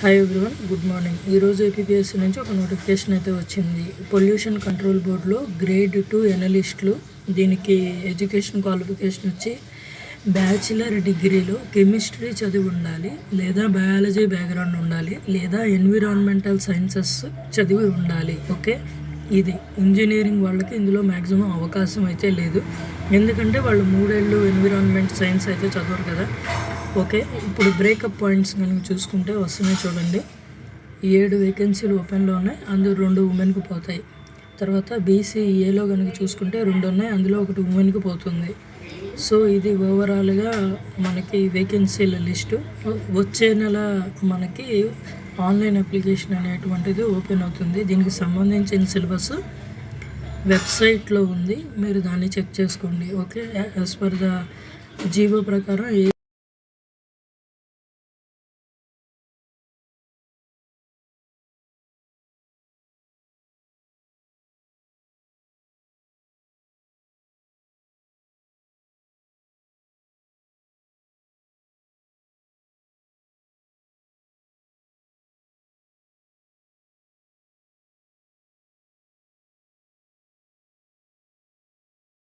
Hi everyone good morning ఈరోజు APPSC నుంచి ఒక నోటిఫికేషన్ అయితే వచ్చింది. పొల్యూషన్ కంట్రోల్ బోర్డులో గ్రేడ్ టూ ఎనలిస్టులు దీనికి ఎడ్యుకేషన్ క్వాలిఫికేషన్ వచ్చి బ్యాచిలర్ డిగ్రీలో కెమిస్ట్రీ చదివి ఉండాలి లేదా బయాలజీ బ్యాక్గ్రౌండ్ ఉండాలి లేదా ఎన్విరాన్మెంటల్ సైన్సెస్ చదివి ఉండాలి. ఓకే ఇది ఇంజనీరింగ్ వాళ్ళకి ఇందులో మ్యాక్సిమం అవకాశం అయితే లేదు. ఎందుకంటే వాళ్ళు మూడేళ్ళు ఎన్విరాన్మెంట్ సైన్స్ అయితే చదవరు కదా. ఓకే ఇప్పుడు బ్రేకప్ పాయింట్స్ కనుక చూసుకుంటే వస్తున్నాయి చూడండి. ఏడు వేకెన్సీలు ఓపెన్లో ఉన్నాయి అందులో రెండు ఉమెన్కి పోతాయి. తర్వాత బీసీఏలో కనుక చూసుకుంటే రెండు ఉన్నాయి అందులో ఒకటి ఉమెన్కి పోతుంది. సో ఇది ఓవరాల్గా మనకి వేకెన్సీల లిస్టు. వచ్చే నెల మనకి ఆన్లైన్ అప్లికేషన్ అనేటువంటిది ఓపెన్ అవుతుంది. దీనికి సంబంధించిన సిలబస్ వెబ్సైట్లో ఉంది. మీరు దాన్ని చెక్ చేసుకోండి. Okay? As per the GO ప్రకారం ఏ